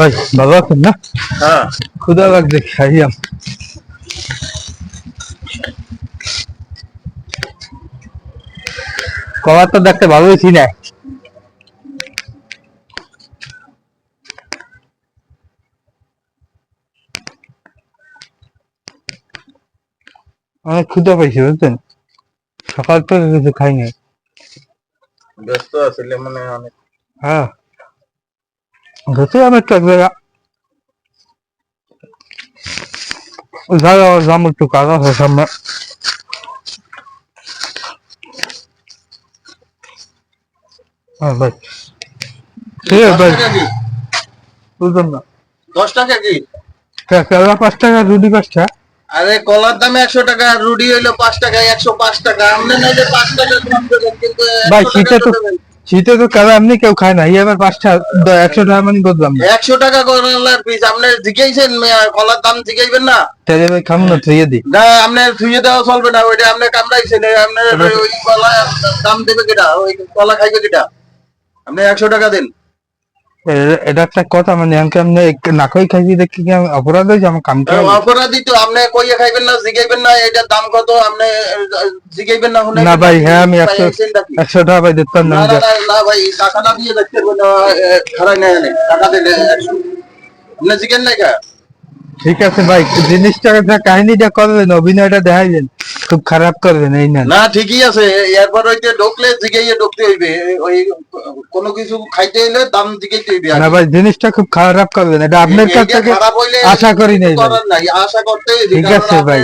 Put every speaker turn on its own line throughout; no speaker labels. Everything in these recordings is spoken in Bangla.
ভাই ভালো আছেন না?
হ্যাঁ।
ক্ষুদা লাগছে খাইয়াম। কবার তো দেখতে ভালোই চিনে। অনেক ক্ষুদা পাইছি বুঝছেন? সকাল থেকে কিছু খাইনি।
ব্যস্ত আছিলে মানে অনেক।
হ্যাঁ। গেছে আমি একটু এক জায়গা জায়গা যাম একটু কাজ আছে সামনে ভাই ঠিক আছে ভাই
টাকা?
বুঝলাম না
দশ টাকা কি
কেলা পাঁচ টাকা রুটি পাঁচটা
আরে কলার দাম একশো টাকা রুটি হইল পাঁচ টাকা একশো পাঁচ টাকা। আপনি নাইলে পাঁচ টাকা কিন্তু
ভাই শীতে তো। শীতে তো কেলা আপনি কেউ খায় না। এই আবার পাঁচটা একশো টাকা মানে বদলাম।
একশো টাকা করলার পিস আপনি জিজ্ঞাসেন কলার দাম জিজ্ঞাসবেন না?
তাহলে ভাই খাম না থুয়ে দি
না আপনি থুয়ে দেওয়া চলবে না ওইটা আপনি কামড়াইছেন আপনার ওই কলা দাম দেবে কেটা? ওই কলা খাইবে কেটা? আপনি একশো টাকা দিন।
এটা একটা কথা মানে আমি আপনি নাকই খাইছি দেখি কি আমি অপরাধ হয়েছে? আমার কাম করে
অপরাধী তো আপনি কইয়া খাইবেন না জিগাইবেন না এটার দাম কত আপনি জিগাইবেন না
না ভাই হ্যাঁ আমি একশো? একশো টাকা ভাই দিতাম না
না ভাই টাকা না দিয়ে দেখতে হবে না না টাকা দিলে আপনি জিগেন না কা?
ঠিক আছে ভাই জিনিসটা যা কাহিনীটা করবেন অভিনয়টা দেখাইবেন খুব খারাপ করবেন এই না
না ঠিকই আছে এরপর ওইতে ঢুকলে জিগাইয়ে ঢুকতে হইবে ওই কোনো কিছু খাইতে হইলে দাম জিগাইতে হইবে
না ভাই জিনিসটা খুব খারাপ করবেন এটা আপনার কাছ থেকে আশা করি নাই ভাই।
আশা করতে
ঠিক আছে ভাই।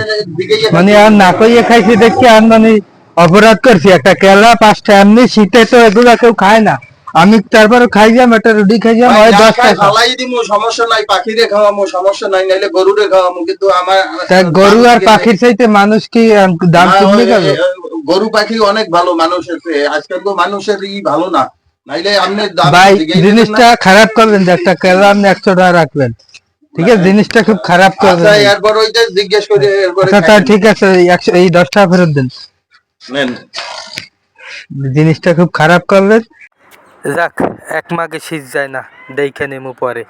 মানে আর না কইয়ে খাইছি দেখি আর মানে অপরাধ করছি একটা কেলা পাঁচটা এমনি শীতে তো এগুলা কেউ খায় না আমি তারপরে খাই যাম একটা রুটি খাই যাম হয় দশ টাকা
ফালাই দিমু সমস্যা নাই পাখিরে খাওয়ামু সমস্যা নাই নাইলে গরুরে খাওয়ামু কিন্তু আমার
তা গরু আর পাখির চাইতে মানুষ কি দাম
ওই-
গেল
গরু পাখি অনেক ভালো মানুষের। আজকাল তো মানুষের ই ভালো না। নাইলে আপনি
ভাই জিনিসটা খারাপ করবেন যে একটা কেলা আপনি একশো টাকা রাখবেন। ঠিক আছে জিনিসটা খুব খারাপ করবেন।
আচ্ছা এরপর ওইটা জিজ্ঞেস করে এরপরে
আচ্ছা ঠিক আছে এই দশ টাকা ফেরত দেন।
নেন।
জিনিসটা খুব খারাপ করলেন যাক এক মাগে শীত যায় না দেখে নেমু পরে।